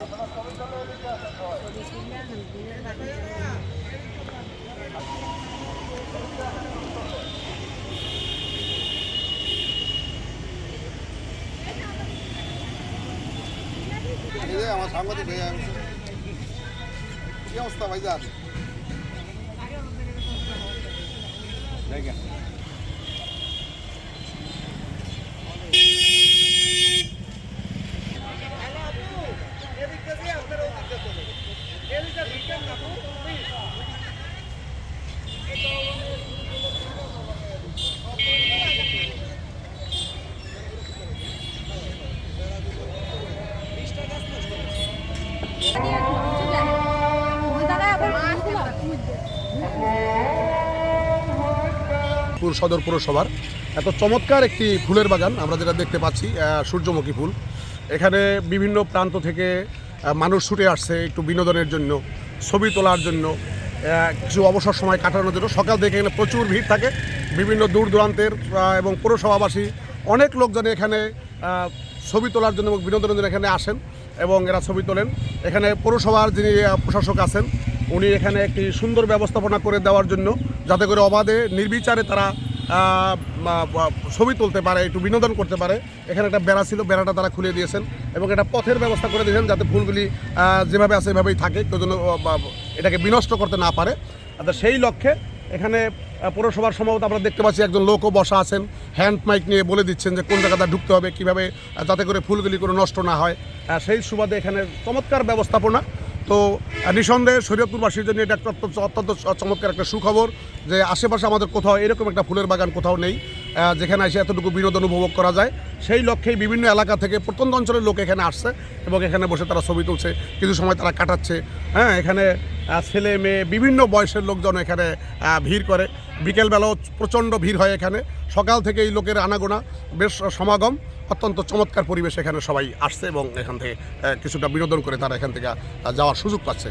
এই যে আমার সাংবাদিক ভাই আমি কি অবস্থা ভাইজান পুর সদর পৌরসভার। এত চমৎকার একটি ফুলের বাগান আমরা যেটা দেখতে পাচ্ছি সূর্যমুখী ফুল। এখানে বিভিন্ন প্রান্ত থেকে মানুষ ছুটে আসছে একটু বিনোদনের জন্য, ছবি তোলার জন্য কিছু অবসর সময় কাটানোর জন্য। সকাল থেকে এখানে প্রচুর ভিড় থাকে, বিভিন্ন দূর দূরান্তের এবং পৌরসভাবাসী অনেক লোকজন এখানে ছবি তোলার জন্য এবং বিনোদনের জন্য এখানে আসেন এবং এরা ছবি তোলেন। এখানে পৌরসভার যিনি প্রশাসক আছেন উনি এখানে একটি সুন্দর ব্যবস্থাপনা করে দেওয়ার জন্য যাতে করে অবাধে, নির্বিচারে তারা ছবি তুলতে পারে, একটু বিনোদন করতে পারে। এখানে একটা বেড়া ছিল, বেড়াটা তারা খুলে দিয়েছেন এবং একটা পথের ব্যবস্থা করে দিয়েছেন যাতে ফুলগুলি যেভাবে আছে এভাবেই থাকে, কেউ যেন এটাকে বিনষ্ট করতে না পারে। সেই লক্ষ্যে এখানে পৌরসভার সম্ভবত আমরা দেখতে পাচ্ছি একজন লোকও বসা আছেন। হ্যান্ড মাইক নিয়ে বলে দিচ্ছেন যে কোন জায়গাটা ঢুকতে হবে, কীভাবে যাতে করে ফুলগুলি কোনো নষ্ট না হয়। সেই সুবাদে এখানে চমৎকার ব্যবস্থাপনা। তো নিঃসন্দেহে শরীয়তপুরবাসীর জন্য এটা একটা অত্যন্ত অত্যন্ত চমৎকার একটা সুখবর যে আশেপাশে আমাদের কোথাও এরকম একটা ফুলের বাগান কোথাও নেই যেখানে এসে এতটুকু বিনোদন উপভোগ করা যায়। সেই লক্ষ্যেই বিভিন্ন এলাকা থেকে প্রত্যন্ত অঞ্চলের লোক এখানে আসছে এবং এখানে বসে তারা ছবি তুলছে, কিছু সময় তারা কাটাচ্ছে। হ্যাঁ এখানে ছেলে মেয়ে, বিভিন্ন বয়সের লোকজন এখানে ভিড় করে। বিকেলবেলাও প্রচণ্ড ভিড় হয় এখানে। সকাল থেকে এই লোকের আনাগোনা, বেশ সমাগম। অত্যন্ত চমৎকার পরিবেশ এখানে সবাই আসছে এবং এখান থেকে কিছুটা বিনোদন করে তারা এখান থেকে যাওয়ার সুযোগ পাচ্ছে।